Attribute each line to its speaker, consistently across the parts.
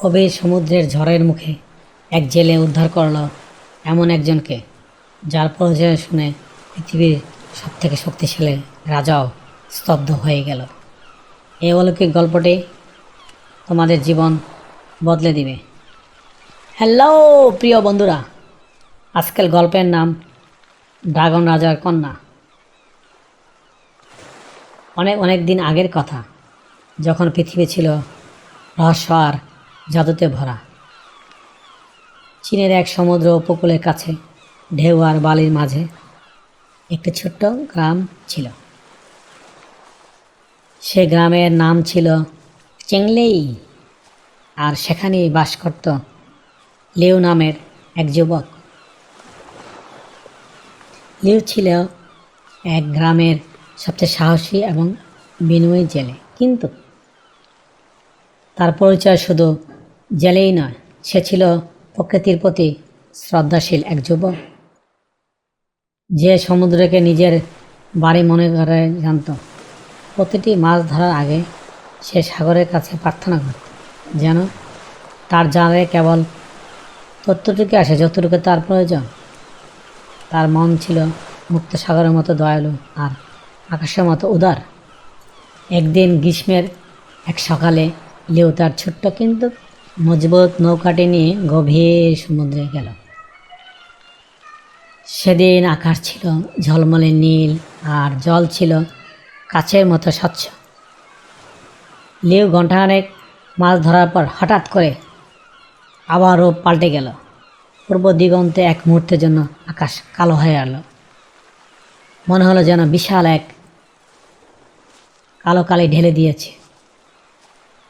Speaker 1: কবে সমুদ্রের ঝড়ের মুখে এক জেলে উদ্ধার করল এমন একজনকে, যার পরিচয় শুনে পৃথিবীর সবথেকে শক্তিশালী রাজাও স্তব্ধ হয়ে গেল। এই অলৌকিক গল্পটি তোমাদের জীবন বদলে দিবে। হ্যালো, প্রিয় বন্ধুরা আজকাল গল্পের নাম ড্রাগন রাজার কন্যা। অনেক অনেক দিন আগের কথা, যখন পৃথিবী ছিল রহস্য আর জাদুতে ভরা। চীনের এক সমুদ্র উপকূলের কাছে, ঢেউ আর বালির মাঝে একটি ছোট্ট গ্রাম ছিল। সে গ্রামের নাম ছিল চেংলেই আর সেখানেই বাস করত লিউ নামের এক যুবক। লিউ ছিল এক গ্রামের সবচেয়ে সাহসী এবং বিনয়ী জেলে, কিন্তু তার পরিচয় শুধু জেলেই নয়, সে ছিল প্রকৃতির প্রতি শ্রদ্ধাশীল এক যুবক। যে সমুদ্রকে নিজের বাড়ি মনে করে জানত। প্রতিটি মাছ ধরার আগে সে সাগরের কাছে প্রার্থনা করত যেন তার জালে কেবল ততটুকু আসে যতটুকু তার প্রয়োজন। তার মন ছিল মুক্ত সাগরের মতো দয়ালু আর আকাশের মতো উদার। একদিন গ্রীষ্মের এক সকালে লিও তার ছোট্ট কিন্তু মজবুত নৌকাটি নিয়ে গভীর সমুদ্রে গেল। সেদিন আকাশ ছিল ঝলমলে নীল আর জল ছিল কাছের মতো স্বচ্ছ। লিও ঘণ্টাখানেক মাছ ধরার পর হঠাৎ করে আবারও পাল্টে গেল। পূর্ব দিগন্তে এক মুহূর্তের জন্য আকাশ কালো হয়ে গেল মনে হলো যেন বিশাল এক কালো কালি ঢেলে দিয়েছে।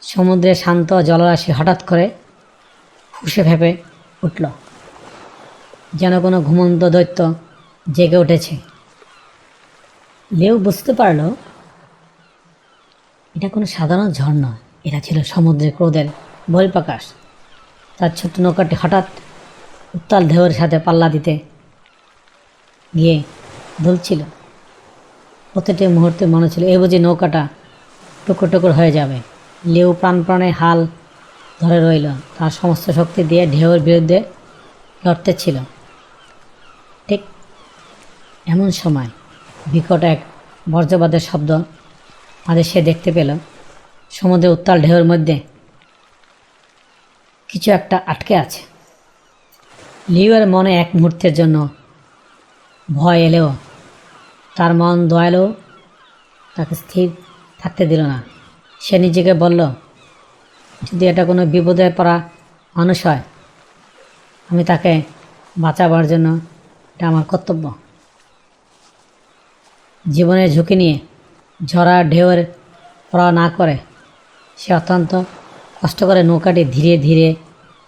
Speaker 1: সমুদ্রের শান্ত জলরাশি হঠাৎ করে ফুসে ফেপে উঠল। যেন কোনো ঘুমন্ত দৈত্য জেগে উঠেছে। লেউ বুঝতে পারল, এটা কোনো সাধারণ ঝর্ণা এটা ছিল সমুদ্রের ক্রোধের বহিঃপ্রকাশ। তার ছোট্ট নৌকাটি হঠাৎ উত্তাল ঢেউয়ের সাথে পাল্লা দিতে গিয়ে দুলছিল। প্রতিটি মুহূর্তে মনে ছিল এ বুঝি নৌকাটা টুকরো টুকরো হয়ে যাবে। লেউ প্রাণপ্রাণে হাল ধরে রইল। তার সমস্ত শক্তি দিয়ে ঢেউয়ের বিরুদ্ধে লড়তে ছিল। ঠিক এমন সময় বিকট এক বজ্রপাতের শব্দ মাঝে সে দেখতে পেল। সমুদ্রের উত্তাল ঢেউয়ের মধ্যে কিছু একটা আটকে আছে। লিওর মনে এক মুহূর্তের জন্য ভয় এলেও তার মন দয়ালেও তাকে স্থির থাকতে দিল না। সে নিজেকে বলল, যদি এটা কোনো বিপদে পড়া মানুষ হয়, আমি তাকে বাঁচাবার জন্য এটা আমার কর্তব্য। জীবনের ঝুঁকি নিয়ে ঝরা ঢেউয়ের পড়া না করে, সে অত্যন্ত কষ্ট করে নৌকাটি ধীরে ধীরে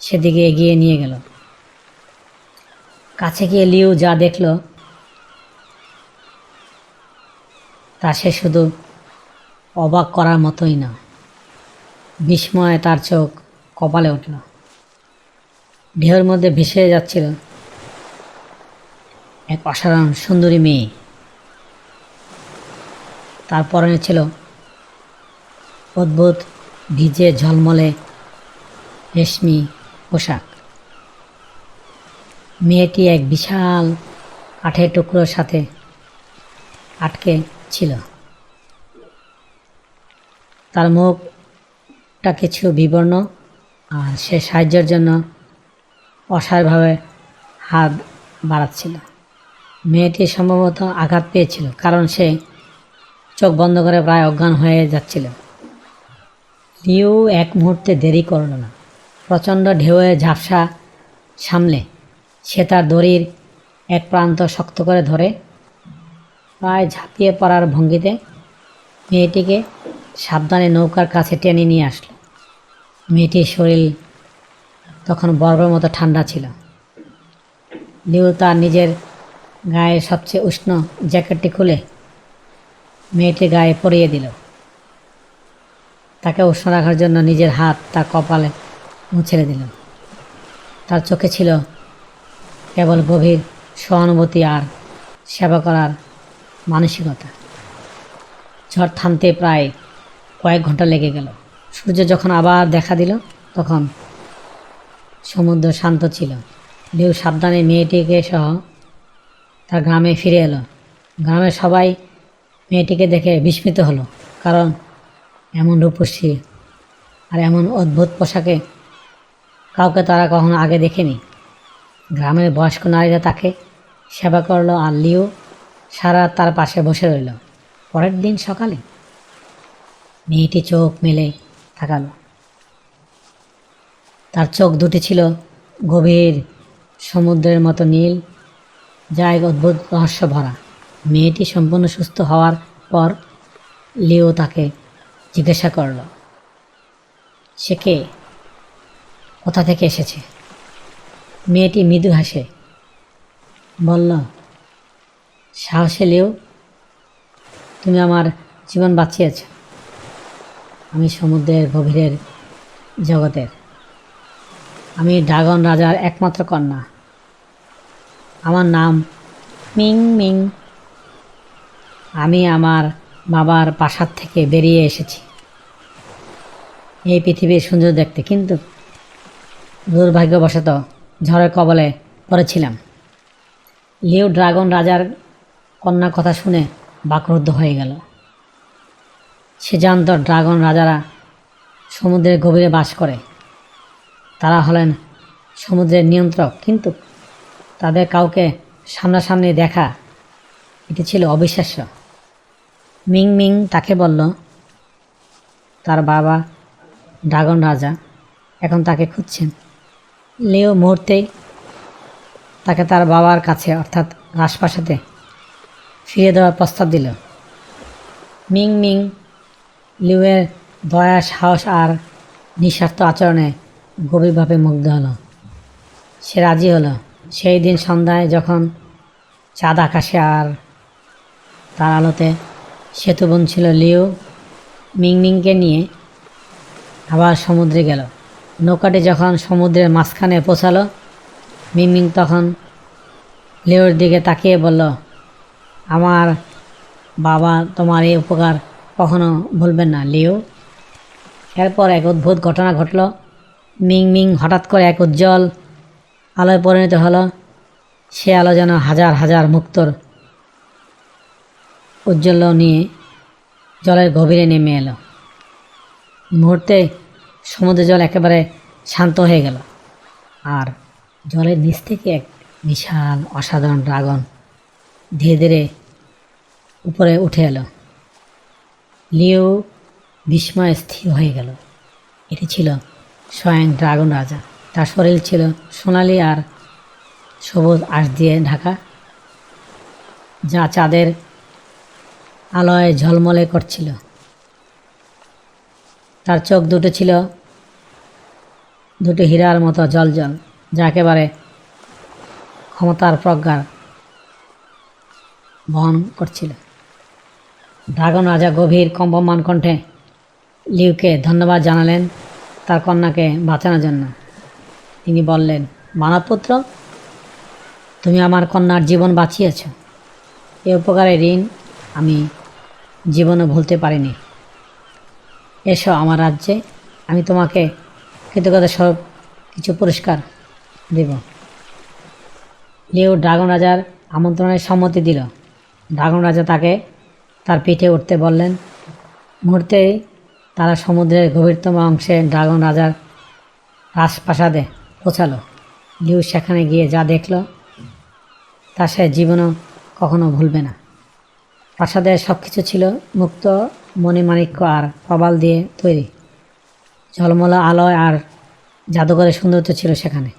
Speaker 1: সেদিকে এগিয়ে নিয়ে গেল। কাছে গিয়ে লিউ যা দেখল, তা সে শুধু অবাক করার মতোই না। বিস্ময়ে তার চোখ কপালে উঠল। ঢেউয়ের মধ্যে ভেসে যাচ্ছিল এক অসাধারণ সুন্দরী মেয়ে। তার পরনে ছিল অদ্ভুত ভিজে ঝলমলে রেশমি পোশাক। মেয়েটি এক বিশাল কাঠের টুকরোর সাথে আটকে ছিল। তার মুখটা কিছু বিবর্ণ, আর সে সাহায্যের জন্য অসারভাবে হাত বাড়াচ্ছিল। মেয়েটি সম্ভবত আঘাত পেয়েছিল, কারণ সে চোখ বন্ধ করে প্রায় অজ্ঞান হয়ে যাচ্ছিল। লিউ এক মুহূর্তে দেরি করল না। প্রচণ্ড ঢেউয়ে ঝাপসা সামলে সে তার দড়ির এক প্রান্ত শক্ত করে ধরে, প্রায় ঝাঁপিয়ে পড়ার ভঙ্গিতে মেয়েটিকে সাবধানে নৌকার কাছে টেনে নিয়ে আসলো। মেয়েটির শরীর তখন বরফের মতো ঠান্ডা ছিল। লিউ তার নিজের গায়ে সবচেয়ে উষ্ণ জ্যাকেটটি খুলে মেয়েটির গায়ে পরিয়ে দিল। তাকে উষ্ণ রাখার জন্য নিজের হাত তার কপালে মুছেড়ে দিল। তার চোখে ছিল কেবল গভীর সহানুভূতি আর সেবা করার মানসিকতা। ঝড় থামতে প্রায় কয়েক ঘণ্টা লেগে গেল। সূর্য যখন আবার দেখা দিল, তখন সমুদ্র শান্ত ছিল। লিউ সাবধানে মেয়েটিকে সহ তার গ্রামে ফিরে এলো। গ্রামের সবাই মেয়েটিকে দেখে বিস্মিত হলো, কারণ এমন রূপসী আর এমন অদ্ভুত পোশাকে কাউকে তারা কখনো আগে দেখেনি। গ্রামের বয়স্ক নারীরা তাকে সেবা করল আর লিও সারা তার পাশে বসে রইল। পরের দিন সকালে মেয়েটি চোখ মেলে তাকালো। তার চোখ দুটি ছিল গভীর সমুদ্রের মতো নীল যা এক অদ্ভুত রহস্য ভরা। মেয়েটি সম্পূর্ণ সুস্থ হওয়ার পর লিও তাকে জিজ্ঞাসা করল, সে কে? কোথা থেকে এসেছে? মেয়েটি মৃদু হাসে, বলল, সাহসে লিও, তুমি আমার জীবন বাঁচিয়েছ। আমি সমুদ্রের গভীরের জগতের। আমি ড্রাগন রাজার একমাত্র কন্যা। আমার নাম মিং মিং। আমি আমার বাবার প্রাসাদ থেকে বেরিয়ে এসেছি। এই পৃথিবীর সুন্দর দেখতে কিন্তু দুর্ভাগ্যবশত ঝড়ের কবলে পড়েছিলাম। লিও ড্রাগন রাজার কন্যা কথা শুনে বাকরুদ্ধ হয়ে গেল। সে জানত ড্রাগন রাজারা সমুদ্রের গভীরে বাস করে। তারা হলেন সমুদ্রের নিয়ন্ত্রক, কিন্তু তাদের কাউকে সামনাসামনি দেখা, এটি ছিল অবিশ্বাস্য। মিং মিং তাকে বলল, তার বাবা ড্রাগন রাজা, এখন তাকে খুঁজছেন। লিও মুহূর্তেই তাকে তার বাবার কাছে, অর্থাৎ রাজপ্রাসাদে ফিরে দেওয়ার প্রস্তাব দিল। মিং মিং লিওয়ের দয়া সাহস আর নিঃস্বার্থ আচরণে গভীরভাবে মুগ্ধ হলো। সে রাজি হলো। সেই দিন সন্ধ্যায় যখন চাঁদ আকাশে আর তার আলোতে সেতু ছিল লিও মিংমিংকে নিয়ে আবার সমুদ্রে গেল। নৌকাটি যখন সমুদ্রের মাঝখানে পৌঁছালো, মিংমিং তখন লিওর দিকে তাকিয়ে বলল, আমার বাবা, তোমার এই উপকার কখনো ভুলবেন না, লিও। এরপর এক অদ্ভুত ঘটনা ঘটল। মিং মিং হঠাৎ করে এক উজ্জ্বল আলোয় পরিণত হলো। সে আলো যেন হাজার হাজার মুক্তর উজ্জ্বল নিয়ে জলের গভীরে নেমে এলো। মুহূর্তে সমুদ্রের জল একেবারে শান্ত হয়ে গেল আর জলের নিচ থেকে এক বিশাল অসাধারণ ড্রাগন ধীরে ধীরে উপরে উঠে এলো। লিও বিস্ময় স্থির হয়ে গেল। এটি ছিল স্বয়ং ড্রাগন রাজা। তার শরীর ছিল সোনালি আর সবুজ আঁশ দিয়ে ঢাকা, যা চাঁদের আলোয় ঝলমলে করছিল। তার চোখ দুটো ছিল দুটো হীরার মতো জল জল যা একেবারে ক্ষমতার প্রজ্ঞার বহন করছিল। ড্রাগন রাজা গভীর কম্পমান কণ্ঠে লিউকে ধন্যবাদ জানালেন তার কন্যাকে বাঁচানোর জন্য। তিনি বললেন, মানবপুত্র, তুমি আমার কন্যার জীবন বাঁচিয়েছ। এ উপকারে ঋণ আমি জীবনে ভুলতে পারিনি। এসো আমার রাজ্যে, আমি তোমাকে কৃতজ্ঞতা সব কিছু পুরস্কার দেব। লিও ড্রাগন রাজার আমন্ত্রণের সম্মতি দিল। ড্রাগন রাজা তাকে তার পিঠে উঠতে বললেন মুহূর্তেই তারা সমুদ্রের গভীরতম অংশে ড্রাগন রাজার রাজপ্রাসাদে পৌঁছালো। লিউ সেখানে গিয়ে যা দেখল, তা সে জীবনও কখনো ভুলবে না। প্রাসাদের সব কিছু ছিল মুক্ত, মণিমাণিক্য আর প্রবাল দিয়ে তৈরি। ঝলমলা আলোয় আর জাদুঘরের সৌন্দর্য ছিল সেখানে।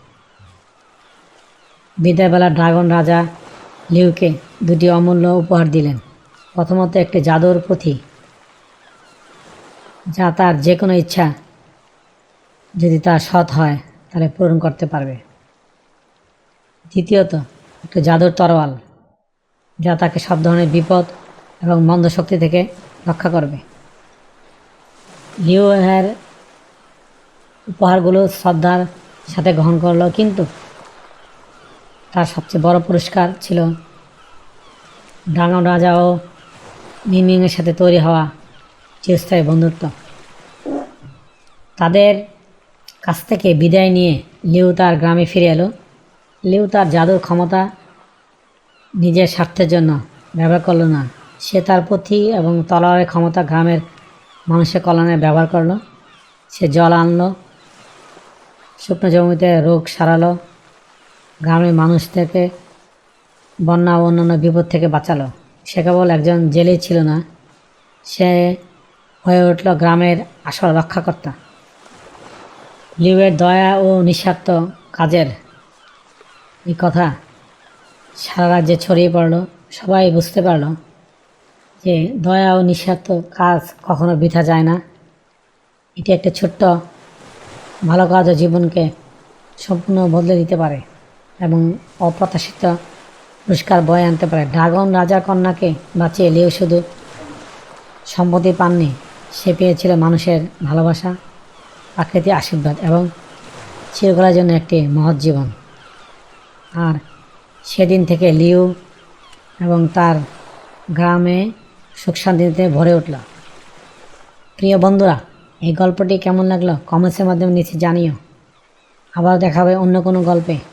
Speaker 1: বিদায়বেলা ড্রাগন রাজা লিউকে দুটি অমূল্য উপহার দিলেন। প্রথমত একটি জাদুর পুঁথি, যা তার যে কোনো ইচ্ছা যদি তা সৎ হয়, তাহলে পূরণ করতে পারবে। দ্বিতীয়ত, একটি জাদুর তরোয়াল, যা তাকে সব ধরনের বিপদ এবং মন্দ শক্তি থেকে রক্ষা করবে। লিও এর উপহারগুলো শ্রদ্ধার সাথে গ্রহণ করল কিন্তু তার সবচেয়ে বড় পুরস্কার ছিল ড্রাগন রাজা ও মিমিংয়ের সাথে তৈরি হওয়া চিরস্থায়ী বন্ধুত্ব। তাদের কাছ থেকে বিদায় নিয়ে লিউ তার গ্রামে ফিরে এলো। লিউ তার জাদুর ক্ষমতা নিজের স্বার্থের জন্য ব্যবহার করল না। সে তার পুঁথি এবং তলোয়ারের ক্ষমতা গ্রামের মানুষের কল্যাণে ব্যবহার করল। সে জল আনলো, শুকনো জমিতে রোগ সারালো, গ্রামের মানুষদেরকে বন্যা ও অন্যান্য বিপদ থেকে বাঁচালো। সে কেবল একজন জেলে ছিল না। সে হয়ে উঠল গ্রামের আসল রক্ষাকর্তা। লিউয়ের দয়া ও নিঃস্বার্থ কাজের এই কথা সারা রাজ্যে ছড়িয়ে পড়ল। সবাই বুঝতে পারল যে দয়া ও নিঃস্বার্থ কাজ কখনো বৃথা যায় না। এটি একটা ছোট্ট, ভালো কাজ ও জীবনকে সম্পূর্ণ বদলে দিতে পারে এবং অপ্রত্যাশিত পুরস্কার বয়ে আনতে পারে। ড্রাগন রাজার কন্যাকে বাঁচিয়ে লিও শুধু সম্পত্তি পাননি, সে পেয়েছিল মানুষের ভালোবাসা, প্রাকৃতিক আশীর্বাদ এবং চিরকালের জন্য একটি মহৎ জীবন। আর সেদিন থেকে লিউ এবং তার গ্রামে সুখ শান্তিতে ভরে উঠল। প্রিয় বন্ধুরা, এই গল্পটি কেমন লাগল? কমেন্টসের মাধ্যমে নিচে জানিও। আবার দেখাবে অন্য কোনো গল্পে।